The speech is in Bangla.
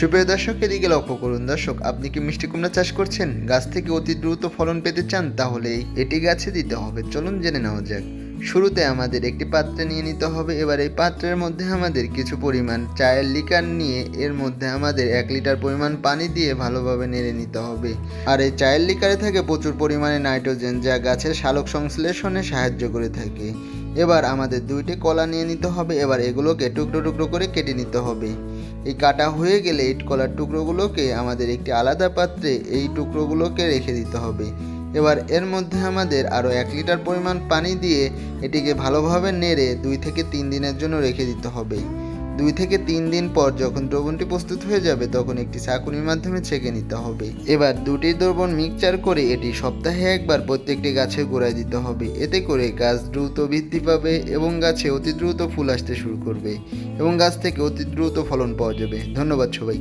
সুপ্রিয় দর্শক এদিকে লক্ষ্য করুন দর্শক, আপনি কি মিষ্টি কুমড়া চাষ করছেন? গাছ থেকে অতি দ্রুত ফলন পেতে চান? তাহলে এটি গাছে দিতে হবে। চলুন জেনে নেওয়া যাক। শুরুতে আমাদের একটি পাত্রে নিয়ে নিতে হবে। এবার এই পাত্রের মধ্যে আমাদের কিছু পরিমাণ চায়ের লিকার নিয়ে এর মধ্যে আমাদের এক লিটার পরিমাণ পানি দিয়ে ভালোভাবে নেড়ে নিতে হবে। আর এই চায়ের লিকারে থাকে প্রচুর পরিমাণে নাইট্রোজেন যা গাছের সালোক সংশ্লেষণে সাহায্য করে থাকে। এবার আমাদের দুইটি কলা নিয়ে নিতে হবে। এবার এগুলোকে টুকরো টুকরো করে কেটে নিতে হবে। এই কাটা হয়ে গেলে এই কলার টুকরোগুলোকে আমাদের একটি আলাদা পাত্রে এই টুকরোগুলোকে রেখে দিতে হবে। এবার এর মধ্যে আমাদের আরও এক লিটার পরিমাণ পানি দিয়ে এটিকে ভালোভাবে নেড়ে দুই থেকে তিন দিনের জন্য রেখে দিতে হবে। দুই থেকে তিন দিন পর যখন দ্রবণটি প্রস্তুত হয়ে যাবে, তখন একটি চাকুনির মাধ্যমে ছেঁকে নিতে হবে। এবার দুটি দ্রবণ মিক্সচার করে এটি সপ্তাহে একবার প্রত্যেকটি গাছে গোড়ায় দিতে হবে। এতে করে গাছ দ্রুত বৃদ্ধি পাবে এবং গাছে অতি দ্রুত ফুল আসতে শুরু করবে এবং গাছ থেকে অতি দ্রুত ফলন পাওয়া যাবে। ধন্যবাদ সবাই